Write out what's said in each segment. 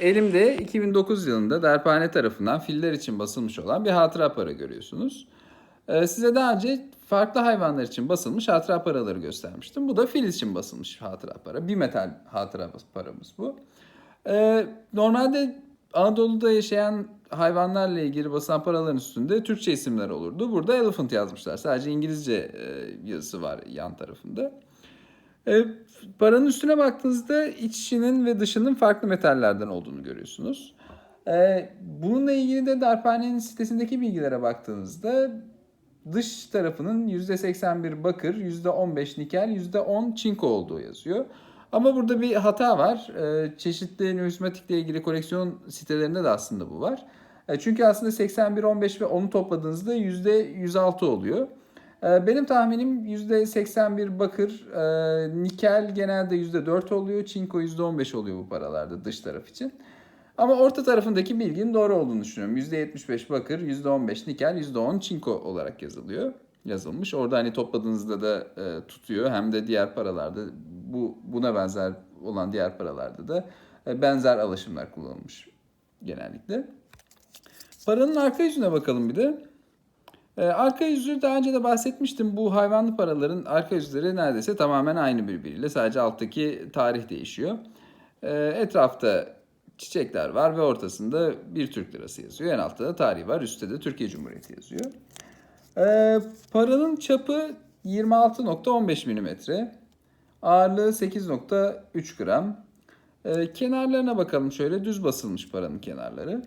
Elimde 2009 yılında Darphane tarafından filler için basılmış olan bir hatıra para görüyorsunuz. Ee, size daha önce farklı hayvanlar için basılmış hatıra paraları göstermiştim. Bu da fil için basılmış hatıra para. Bir metal hatıra paramız bu. Ee, normalde Anadolu'da yaşayan hayvanlarla ilgili basılan paraların üstünde Türkçe isimler olurdu. Burada elephant yazmışlar. Sadece İngilizce e, yazısı var yan tarafında. E, paranın üstüne baktığınızda içinin ve dışının farklı metallerden olduğunu görüyorsunuz. E, bununla ilgili de Darphane'nin sitesindeki bilgilere baktığınızda dış tarafının %81 bakır, %15 nikel, %10 çinko olduğu yazıyor. Ama burada bir hata var. E, çeşitli numismatikle ilgili koleksiyon sitelerinde de aslında bu var. E, çünkü aslında 81, 15 ve 10'u topladığınızda %106 oluyor. Ee, Benim tahminim %81 bakır, e, nikel genelde %4 oluyor, çinko %15 oluyor bu paralarda dış taraf için. Ama orta tarafındaki bilginin doğru olduğunu düşünüyorum. %75 bakır, %15 nikel, %10 çinko olarak yazılıyor. Yazılmış. Orada hani topladığınızda da e, tutuyor. Hem de diğer paralarda bu buna benzer olan diğer paralarda da e, benzer alaşımlar kullanılmış genellikle. Paranın arka yüzüne bakalım bir de. Ee, arka yüzü daha önce de bahsetmiştim. Bu hayvanlı paraların arka yüzleri neredeyse tamamen aynı birbiriyle. Sadece alttaki tarih değişiyor. Ee, etrafta çiçekler var ve ortasında bir Türk lirası yazıyor. En altta da tarih var. Üstte de Türkiye Cumhuriyeti yazıyor. Ee, paranın çapı 26.15 milimetre. Ağırlığı 8.3 gram. Kenarlarına bakalım şöyle. Düz basılmış paranın kenarları.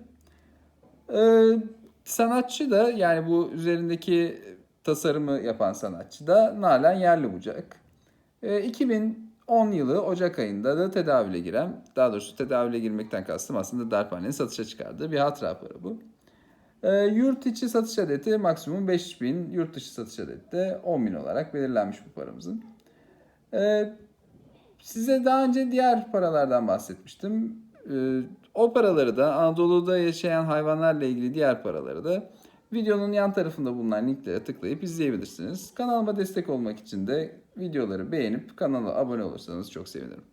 Sanatçı da yani bu üzerindeki tasarımı yapan sanatçı da Nalan Yerlibucak. Ee, 2010 yılı Ocak ayında da tedavüle giren, daha doğrusu tedavüle girmekten kastım aslında Darphane'nin satışa çıkardığı bir hatıra para bu. Ee, yurt içi satış adeti maksimum 5000, yurt dışı satış adeti de 10.000 olarak belirlenmiş bu paramızın. Ee, size daha önce diğer paralardan bahsetmiştim. Ee, o paraları da Anadolu'da yaşayan hayvanlarla ilgili diğer paraları da videonun yan tarafında bulunan linklere tıklayıp izleyebilirsiniz. Kanalıma destek olmak için de videoları beğenip kanala abone olursanız çok sevinirim.